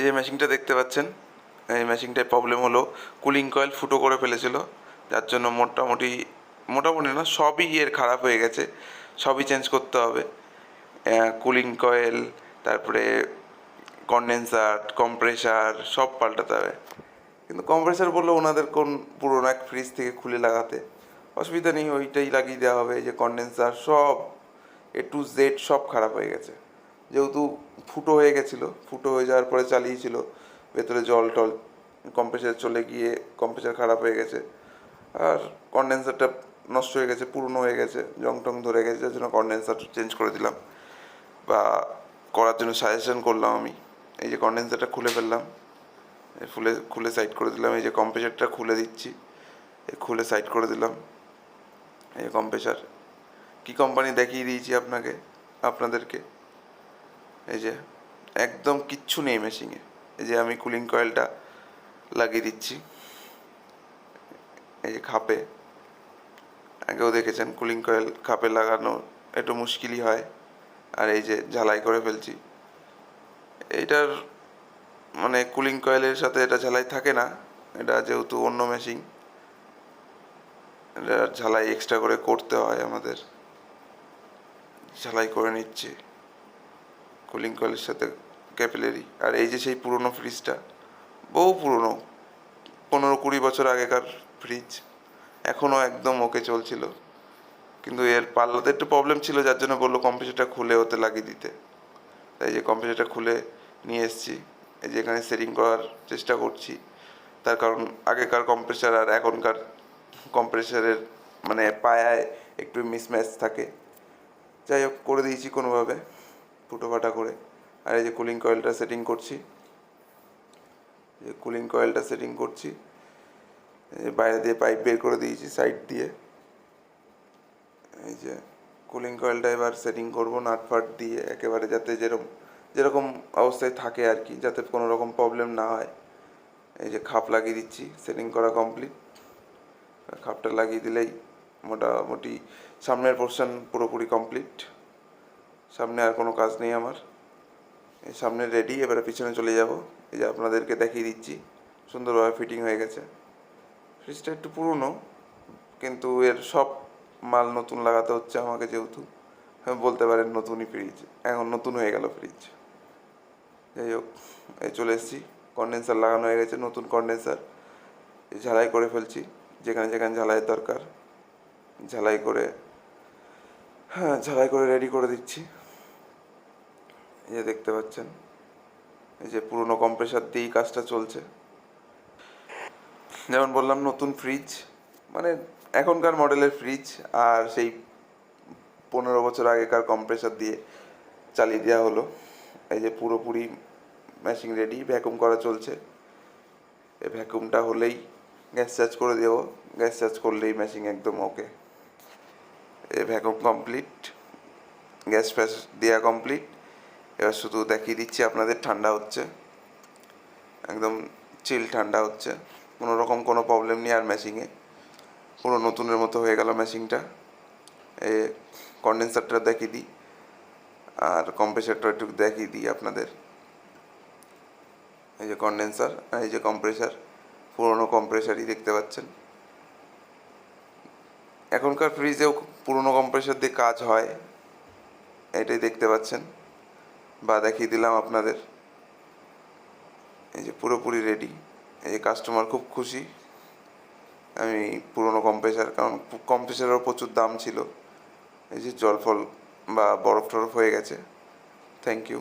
এই যে মেশিনটা দেখতে পাচ্ছেন, এই মেশিনটায় প্রবলেম হলো। কুলিং কয়েল ফুটো করে ফেলেছিল, যার জন্য মোটামুটি মোটামুটি না, সবই এর খারাপ হয়ে গেছে, সবই চেঞ্জ করতে হবে। কুলিং কয়েল তারপরে কন্ডেন্সার কম্প্রেসার সব পাল্টাতে হবে। কিন্তু কম্প্রেসার বলল ওনাদের কোন পুরোনো এক ফ্রিজ থেকে খুলে লাগাতে। অসুবিধা নেই, ওইটাই লাগিয়ে দেওয়া হবে যে কন্ডেন্সার সব এ টু জেড সব খারাপ হয়ে গেছে। যেহেতু ফুটো হয়ে গেছিল, ফুটো হয়ে যাওয়ার পরে চালিয়েছিল, ভেতরে জল টল কম্প্রেসার চলে গিয়ে কম্প্রেসার খারাপ হয়ে গেছে, আর কন্ডেন্সারটা নষ্ট হয়ে গেছে, পুরনো হয়ে গেছে জং টং ধরে গেছে, যার জন্য কন্ডেন্সার চেঞ্জ করে দিলাম, বা করার জন্য সাজেশন করলাম আমি, এই যে কন্ডেন্সারটা খুলে ফেললাম খুলে খুলে সাইড করে দিলাম, এই যে কম্প্রেসারটা খুলে দিচ্ছি খুলে সাইড করে দিলাম, এই কম্প্রেসার কী কোম্পানি দেখিয়ে দিয়েছি আপনাকে, আপনাদেরকে? এই যে, একদম কিচ্ছু নেই মেশিনে এই যে আমি কুলিং কয়েলটা লাগিয়ে দিচ্ছি। এই যে খাপে। আগেও দেখেছেন কুলিং কয়েল খাপে লাগানো একটু মুশকিলই হয়। আর এই যে ঝালাই করে ফেলছি। এইটার মানে কুলিং কয়েলের সাথে এটা ঝালাই থাকে না। এটা যেহেতু অন্য মেশিন এটা ঝালাই এক্সট্রা করে করতে হয় আমাদের। ঝালাই করে নিচ্ছি। কুলিং কয়েলের সাথে ক্যাপিলারি আর এই যে সেই পুরনো ফ্রিজটা বহু পুরনো, পনেরো কুড়ি বছর আগেকার ফ্রিজ এখনও একদম ওকে চলছিল। কিন্তু এর পাল্লাতে একটু প্রবলেম ছিল, যার জন্য বলল কম্পিউটারটা খুলে ওতে লাগিয়ে দিতে। তাই যে কম্পিউটারটা খুলে নিয়ে এসেছি, এই যে এখানে সেটিং করার চেষ্টা করছি। তার কারণ আগেকার কম্প্রেসার আর এখনকার কম্প্রেসারের মানে পায়ায় একটু মিসম্যাচ থাকে। যাই হোক, করে দিয়েছি কোনোভাবে। ফুটো ফাটা করে। আর এই যে কুলিং কয়েলটা সেটিং করছি। যে কুলিং কয়েলটা সেটিং করছি। বাইরে দিয়ে পাইপ বের করে দিয়েছি সাইড দিয়ে। এই যে কুলিং কয়েলটা এবার সেটিং করব নাট ফাট দিয়ে একেবারে যাতে যেরকম যেরকম অবস্থায় থাকে আর কি, যাতে কোনো রকম প্রবলেম না হয়। এই যে খাপ লাগিয়ে দিচ্ছি সেটিং করা কমপ্লিট খাপটা লাগিয়ে দিলেই মোটামুটি সামনের পোর্শন পুরোপুরি কমপ্লিট সামনে আর কোনো কাজ নেই আমার। সামনে রেডি এবারে পিছনে চলে যাব। এই যে আপনাদেরকে দেখিয়ে দিচ্ছি সুন্দরভাবে ফিটিং হয়ে গেছে। ফ্রিজটা একটু পুরনো কিন্তু এর সব মাল নতুন লাগাতে হচ্ছে আমাকে যেহেতু। হ্যাঁ, বলতে পারেন নতুনই ফ্রিজ এখন নতুন হয়ে গেল ফ্রিজ যাই হোক এই চলে এসেছি। কন্ডেন্সার লাগানো হয়ে গেছে নতুন কন্ডেন্সার ঝালাই করে ফেলছি যেখানে যেখানে ঝালাইয়ের দরকার। ঝালাই করে হ্যাঁ ঝালাই করে রেডি করে দিচ্ছি। এই যে দেখতে পাচ্ছেন, এই যে পুরনো কম্প্রেসার দিয়েই কাজটা চলছে। যেমন বললাম, নতুন ফ্রিজ মানে এখনকার মডেলের ফ্রিজ আর সেই পনেরো বছর আগেকার কম্প্রেসার দিয়ে চালিয়ে দেওয়া হলো। এই যে পুরোপুরি ম্যাশিং রেডি ভ্যাকুম করা চলছে। এই ভ্যাকুমটা হলেই গ্যাস চার্জ করে দেবো। গ্যাস চার্জ করলেই ম্যাশিং একদম ওকে এই ভ্যাকুম কমপ্লিট গ্যাস ফ্যাস দেওয়া কমপ্লিট এবার শুধু দেখিয়ে দিচ্ছি আপনাদের ঠান্ডা হচ্ছে। একদম চিল ঠান্ডা হচ্ছে। কোনো রকম কোনো প্রবলেম নেই আর ম্যাশিংয়ে পুরো নতুনের মতো হয়ে গেল ম্যাশিংটা এ কন্ডেন্সারটা দেখিয়ে দিই। আর কম্প্রেসারটা একটু দেখিয়ে দিই আপনাদের। এই যে কন্ডেন্সার এই যে কম্প্রেসার পুরোনো কম্প্রেসারই দেখতে পাচ্ছেন। এখনকার ফ্রিজেও পুরোনো কম্প্রেসার দিয়ে কাজ হয়। এটাই দেখতে পাচ্ছেন। বা দেখিয়ে দিলাম আপনাদের। এই যে পুরোপুরি রেডি এই যে কাস্টমার খুব খুশি। আমি পুরনো কম্প্রেসার কারণ কম্প্রেসারেরও প্রচুর দাম ছিল। এই যে জল ফল বা বরফ টরফ হয়ে গেছে। Thank you